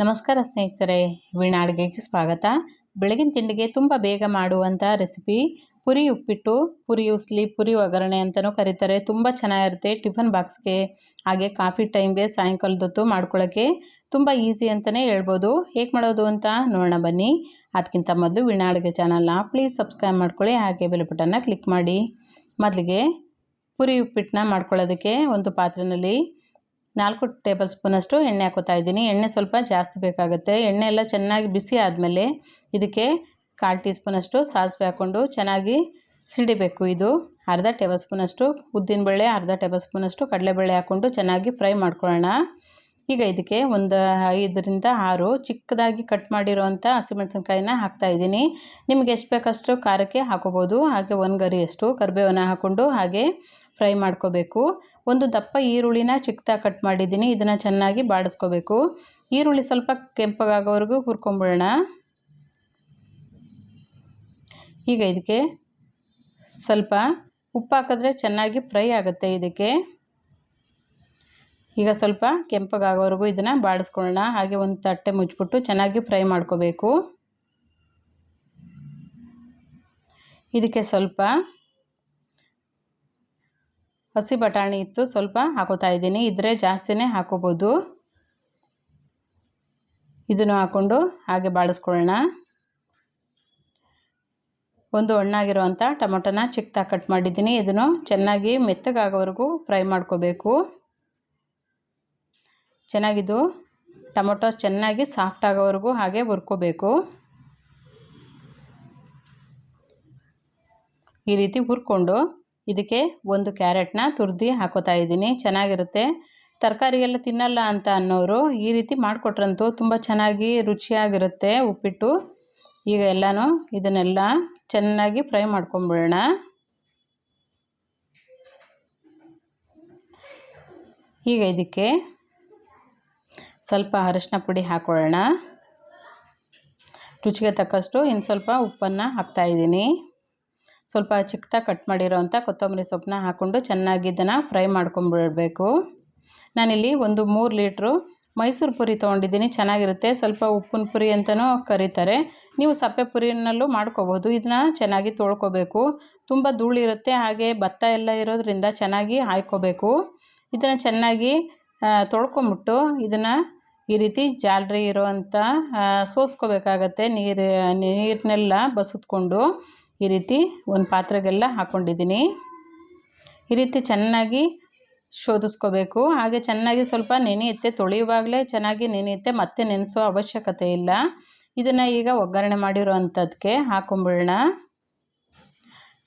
ನಮಸ್ಕಾರ ಸ್ನೇಹಿತರೆ ವೀಣಾ ಅಡುಗೆಗೆ ಸ್ವಾಗತ. ಬೆಳಗಿನ ತಿಂಡಿಗೆ ತುಂಬ ಬೇಗ ಮಾಡುವಂಥ ರೆಸಿಪಿ ಪುರಿ ಉಪ್ಪಿಟ್ಟು, ಪುರಿ ಉಸ್ಲಿ, ಪುರಿ ಒಗ್ಗರಣೆ ಅಂತಲೂ ಕರೀತಾರೆ. ತುಂಬ ಚೆನ್ನಾಗಿರುತ್ತೆ ಟಿಫನ್ ಬಾಕ್ಸ್ಗೆ ಹಾಗೆ ಕಾಫಿ ಟೈಮ್ಗೆ ಸಾಯಂಕಾಲದೊತ್ತು ಮಾಡ್ಕೊಳ್ಳೋಕ್ಕೆ ತುಂಬ ಈಸಿ ಅಂತಲೇ ಹೇಳ್ಬೋದು. ಹೇಗೆ ಮಾಡೋದು ಅಂತ ನೋಡೋಣ ಬನ್ನಿ. ಅದಕ್ಕಿಂತ ಮೊದಲು ವೀಣಾ ಅಡುಗೆ ಚಾನಲ್ನ ಪ್ಲೀಸ್ ಸಬ್ಸ್ಕ್ರೈಬ್ ಮಾಡ್ಕೊಳ್ಳಿ. ಹಾಗೆ ಬೆಲ್ ಬಟನ್ನ ಕ್ಲಿಕ್ ಮಾಡಿ. ಮೊದಲಿಗೆ ಪುರಿ ಉಪ್ಪಿಟ್ಟನ್ನ ಮಾಡ್ಕೊಳ್ಳೋದಕ್ಕೆ ಒಂದು ಪಾತ್ರೆಯಲ್ಲಿ ನಾಲ್ಕು ಟೇಬಲ್ ಸ್ಪೂನಷ್ಟು ಎಣ್ಣೆ ಹಾಕೋತಾ ಇದ್ದೀನಿ. ಎಣ್ಣೆ ಸ್ವಲ್ಪ ಜಾಸ್ತಿ ಬೇಕಾಗುತ್ತೆ. ಎಣ್ಣೆ ಎಲ್ಲ ಚೆನ್ನಾಗಿ ಬಿಸಿ ಆದಮೇಲೆ ಇದಕ್ಕೆ ಕಾಲು ಟೀ ಸ್ಪೂನಷ್ಟು ಸಾಸಿವೆ ಹಾಕ್ಕೊಂಡು ಚೆನ್ನಾಗಿ ಸಿಡಿಬೇಕು ಇದು. ಅರ್ಧ ಟೇಬಲ್ ಸ್ಪೂನಷ್ಟು ಉದ್ದಿನಬೇಳೆ, ಅರ್ಧ ಟೇಬಲ್ ಸ್ಪೂನಷ್ಟು ಕಡಲೆಬೇಳೆ ಹಾಕ್ಕೊಂಡು ಚೆನ್ನಾಗಿ ಫ್ರೈ ಮಾಡ್ಕೊಳ್ಳೋಣ. ಈಗ ಇದಕ್ಕೆ ಒಂದು ಐದರಿಂದ ಆರು ಚಿಕ್ಕದಾಗಿ ಕಟ್ ಮಾಡಿರೋವಂಥ ಹಸಿಮೆಣಸಿನ್ಕಾಯಿನ ಹಾಕ್ತಾಯಿದ್ದೀನಿ ನಿಮಗೆ ಎಷ್ಟು ಬೇಕಷ್ಟು ಖಾರಕ್ಕೆ ಹಾಕೋಬೋದು. ಹಾಗೆ ಒಂದು ಗರಿಯಷ್ಟು ಕರಿಬೇವನ್ನ ಹಾಕ್ಕೊಂಡು ಹಾಗೆ ಫ್ರೈ ಮಾಡ್ಕೋಬೇಕು. ಒಂದು ದಪ್ಪ ಈರುಳ್ಳಿನ ಚಿಕ್ಕದಾಗಿ ಕಟ್ ಮಾಡಿದ್ದೀನಿ. ಇದನ್ನು ಚೆನ್ನಾಗಿ ಬಾಡಿಸ್ಕೋಬೇಕು. ಈರುಳ್ಳಿ ಸ್ವಲ್ಪ ಕೆಂಪಗಾಗೋವರೆಗೂ ಹುರ್ಕೊಂಬಿಡೋಣ. ಈಗ ಇದಕ್ಕೆ ಸ್ವಲ್ಪ ಉಪ್ಪು ಹಾಕಿದ್ರೆ ಚೆನ್ನಾಗಿ ಫ್ರೈ ಆಗುತ್ತೆ ಇದಕ್ಕೆ. ಈಗ ಸ್ವಲ್ಪ ಕೆಂಪಗಾಗೋವರೆಗೂ ಇದನ್ನು ಬಾಡಿಸ್ಕೊಳ್ಳೋಣ. ಹಾಗೆ ಒಂದು ತಟ್ಟೆ ಮುಚ್ಚಿಬಿಟ್ಟು ಚೆನ್ನಾಗಿ ಫ್ರೈ ಮಾಡ್ಕೋಬೇಕು. ಇದಕ್ಕೆ ಸ್ವಲ್ಪ ಹಸಿ ಬಟಾಣಿ ಇತ್ತು, ಸ್ವಲ್ಪ ಹಾಕೋತಾ ಇದ್ದೀನಿ. ಇದ್ರೆ ಜಾಸ್ತಿನೇ ಹಾಕೋಬೋದು. ಇದನ್ನು ಹಾಕ್ಕೊಂಡು ಹಾಗೆ ಬಾಡಿಸ್ಕೊಳ್ಳೋಣ ಒಂದು ಹಣ್ಣಾಗಿರುವಂಥ ಟೊಮೊಟೊನ ಚಿಕ್ಕದಾಗಿ ಕಟ್ ಮಾಡಿದ್ದೀನಿ. ಇದನ್ನು ಚೆನ್ನಾಗಿ ಮೆತ್ತಗಾಗೋವರೆಗೂ ಫ್ರೈ ಮಾಡ್ಕೋಬೇಕು. ಚೆನ್ನಾಗಿದ್ದು ಟೊಮೊಟೊ ಚೆನ್ನಾಗಿ ಸಾಫ್ಟ್ ಆಗೋವರೆಗೂ ಹಾಗೆ ಹುರ್ಕೋಬೇಕು. ಈ ರೀತಿ ಹುರ್ಕೊಂಡು ಇದಕ್ಕೆ ಒಂದು ಕ್ಯಾರೆಟ್ನ ತುರಿದು ಹಾಕೋತಾ ಇದ್ದೀನಿ. ಚೆನ್ನಾಗಿರುತ್ತೆ. ತರಕಾರಿ ಎಲ್ಲ ತಿನ್ನಲ್ಲ ಅಂತ ಅನ್ನೋರು ಈ ರೀತಿ ಮಾಡಿಕೊಟ್ರಂತೂ ತುಂಬ ಚೆನ್ನಾಗಿ ರುಚಿಯಾಗಿರುತ್ತೆ ಉಪ್ಪಿಟ್ಟು. ಈಗ ಎಲ್ಲನೂ ಇದನ್ನೆಲ್ಲ ಚೆನ್ನಾಗಿ ಫ್ರೈ ಮಾಡ್ಕೊಂಬಿಡೋಣ. ಈಗ ಇದಕ್ಕೆ ಸ್ವಲ್ಪ ಅರಿಶಿನ ಪುಡಿ ಹಾಕೊಳ್ಳೋಣ. ರುಚಿಗೆ ತಕ್ಕಷ್ಟು ಇನ್ನು ಸ್ವಲ್ಪ ಉಪ್ಪನ್ನು ಹಾಕ್ತಾಯಿದ್ದೀನಿ ಸ್ವಲ್ಪ ಚಿಕ್ಕದಾಗಿ ಕಟ್ ಮಾಡಿರೋವಂಥ ಕೊತ್ತಂಬರಿ ಸೊಪ್ಪನ್ನ ಹಾಕ್ಕೊಂಡು ಚೆನ್ನಾಗಿ ಇದನ್ನು ಫ್ರೈ ಮಾಡ್ಕೊಂಬಿಡಬೇಕು. ನಾನಿಲ್ಲಿ ಒಂದು ಮೂರು ಲೀಟ್ರು ಮೈಸೂರು ಪುರಿ ತೊಗೊಂಡಿದ್ದೀನಿ, ಚೆನ್ನಾಗಿರುತ್ತೆ. ಸ್ವಲ್ಪ ಉಪ್ಪಿನ ಪುರಿ ಅಂತಲೂ ಕರೀತಾರೆ. ನೀವು ಸಪ್ಪೆ ಪುರಿನಲ್ಲೂ ಮಾಡ್ಕೋಬೋದು. ಇದನ್ನ ಚೆನ್ನಾಗಿ ತೊಳ್ಕೊಬೇಕು. ತುಂಬ ಧೂಳಿರುತ್ತೆ, ಹಾಗೆ ಭತ್ತ ಎಲ್ಲ ಇರೋದ್ರಿಂದ ಚೆನ್ನಾಗಿ ಹಾಯ್ಕೋಬೇಕು. ಇದನ್ನು ಚೆನ್ನಾಗಿ ತೊಳ್ಕೊಂಬಿಟ್ಟು ಇದನ್ನು ಈ ರೀತಿ ಜಾಲರಿ ಇರೋವಂಥ ಸೋಸ್ಕೋಬೇಕಾಗತ್ತೆ. ನೀರು ನೀರನ್ನೆಲ್ಲ ಬಸಿದ್ಕೊಂಡು ಈ ರೀತಿ ಒಂದು ಪಾತ್ರೆಗೆಲ್ಲ ಹಾಕ್ಕೊಂಡಿದ್ದೀನಿ ಈ ರೀತಿ ಚೆನ್ನಾಗಿ ಶೋಧಿಸ್ಕೋಬೇಕು. ಹಾಗೆ ಚೆನ್ನಾಗಿ ಸ್ವಲ್ಪ ನೆನೆಯುತ್ತೆ ತೊಳೆಯುವಾಗಲೇ ಚೆನ್ನಾಗಿ ನೆನೆಯುತ್ತೆ ಮತ್ತೆ ನೆನೆಸೋ ಅವಶ್ಯಕತೆ ಇಲ್ಲ. ಇದನ್ನು ಈಗ ಒಗ್ಗರಣೆ ಮಾಡಿರೋ ಅಂಥದ್ದಕ್ಕೆ ಹಾಕೊಂಬಿಡೋಣ.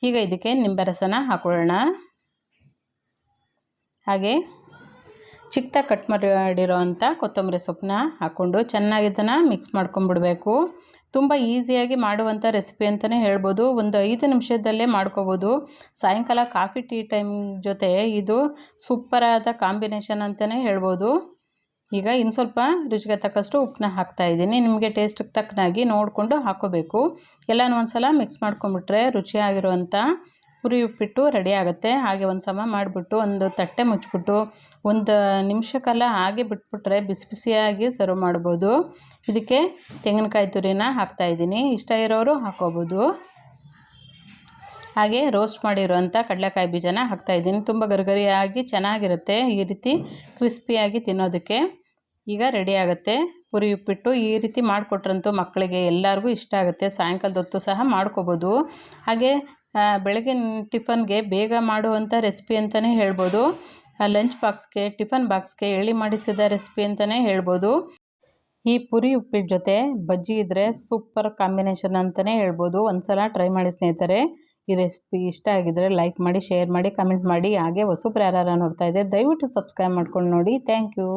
ಈಗ ಇದಕ್ಕೆ ನಿಂಬೆ ರಸನ ಹಾಕೊಳ್ಳೋಣ. ಹಾಗೆ ಚಿಕ್ಕದಾಗಿ ಕಟ್ ಮಾಡಿರೋ ಅಂಥ ಕೊತ್ತಂಬರಿ ಸೊಪ್ಪನ್ನ ಹಾಕ್ಕೊಂಡು ಚೆನ್ನಾಗಿ ಇದನ್ನು ಮಿಕ್ಸ್ ಮಾಡ್ಕೊಂಬಿಡಬೇಕು. ತುಂಬ ಈಸಿಯಾಗಿ ಮಾಡುವಂಥ ರೆಸಿಪಿ ಅಂತಲೇ ಹೇಳ್ಬೋದು. ಒಂದು ಐದು ನಿಮಿಷದಲ್ಲೇ ಮಾಡ್ಕೋಬೋದು. ಸಾಯಂಕಾಲ ಕಾಫಿ ಟೀ ಟೈಮ್ ಜೊತೆ ಇದು ಸೂಪರಾದ ಕಾಂಬಿನೇಷನ್ ಅಂತಲೇ ಹೇಳ್ಬೋದು. ಈಗ ಇನ್ನು ಸ್ವಲ್ಪ ರುಚಿಗೆ ತಕ್ಕಷ್ಟು ಉಪ್ಪನ್ನ ಹಾಕ್ತಾಯಿದ್ದೀನಿ ನಿಮಗೆ ಟೇಸ್ಟಿಗೆ ತಕ್ಕನಾಗಿ ನೋಡಿಕೊಂಡು ಹಾಕೋಬೇಕು. ಎಲ್ಲನೂ ಒಂದು ಸಲ ಮಿಕ್ಸ್ ಮಾಡ್ಕೊಂಬಿಟ್ರೆ ರುಚಿಯಾಗಿರುವಂಥ ಪುರಿ ಉಪ್ಪಿಟ್ಟು ರೆಡಿ ಆಗುತ್ತೆ. ಹಾಗೆ ಒಂದು ಸಮ ಮಾಡಿಬಿಟ್ಟು ಒಂದು ತಟ್ಟೆ ಮುಚ್ಚಿಬಿಟ್ಟು ಒಂದು ನಿಮಿಷಕ್ಕೆಲ್ಲ ಹಾಗೆ ಬಿಟ್ಬಿಟ್ರೆ ಬಿಸಿ ಬಿಸಿಯಾಗಿ ಸರ್ವ್ ಮಾಡ್ಬೋದು. ಇದಕ್ಕೆ ತೆಂಗಿನಕಾಯಿ ತುರಿನ ಹಾಕ್ತಾಯಿದ್ದೀನಿ ಇಷ್ಟ ಇರೋರು ಹಾಕೋಬೋದು ಹಾಗೆ ರೋಸ್ಟ್ ಮಾಡಿರುವಂಥ ಕಡಲೆಕಾಯಿ ಬೀಜನ ಹಾಕ್ತಾಯಿದ್ದೀನಿ ತುಂಬ ಗರಿಗರಿಯಾಗಿ ಚೆನ್ನಾಗಿರುತ್ತೆ. ಈ ರೀತಿ ಕ್ರಿಸ್ಪಿಯಾಗಿ ತಿನ್ನೋದಕ್ಕೆ. ಈಗ ರೆಡಿ ಆಗುತ್ತೆ. ಪುರಿ ಉಪ್ಪಿಟ್ಟು ಈ ರೀತಿ ಮಾಡಿಕೊಟ್ರಂತೂ ಮಕ್ಕಳಿಗೆ ಎಲ್ಲರಿಗೂ ಇಷ್ಟ ಆಗುತ್ತೆ. ಸಾಯಂಕಾಲದ ಹೊತ್ತು ಸಹ ಮಾಡ್ಕೋಬೋದು. ಹಾಗೆ ಬೆಳಗಿನ ಟಿಫನ್ಗೆ ಬೇಗ ಮಾಡುವಂಥ ರೆಸಿಪಿ ಅಂತಲೇ ಹೇಳ್ಬೋದು. ಲಂಚ್ ಬಾಕ್ಸ್ಗೆ ಟಿಫನ್ ಬಾಕ್ಸ್ಗೆ ಎಳಿ ಮಾಡಿಸಿದ ರೆಸಿಪಿ ಅಂತಲೇ ಹೇಳ್ಬೋದು. ಈ ಪುರಿ ಉಪ್ಪಿಟ್ಟು ಜೊತೆ ಬಜ್ಜಿ ಇದ್ದರೆ ಸೂಪರ್ ಕಾಂಬಿನೇಷನ್ ಅಂತಲೇ ಹೇಳ್ಬೋದು. ಒಂದು ಸಲ ಟ್ರೈ ಮಾಡಿ ಸ್ನೇಹಿತರೆ. ಈ ರೆಸಿಪಿ ಇಷ್ಟ ಆಗಿದ್ದರೆ ಲೈಕ್ ಮಾಡಿ ಶೇರ್ ಮಾಡಿ ಕಮೆಂಟ್ ಮಾಡಿ. ಹಾಗೆ ಹೊಸಬ್ರು ಯಾರು ನೋಡ್ತಾ ಇದೆ ದಯವಿಟ್ಟು ಸಬ್ಸ್ಕ್ರೈಬ್ ಮಾಡ್ಕೊಂಡು ನೋಡಿ. Thank you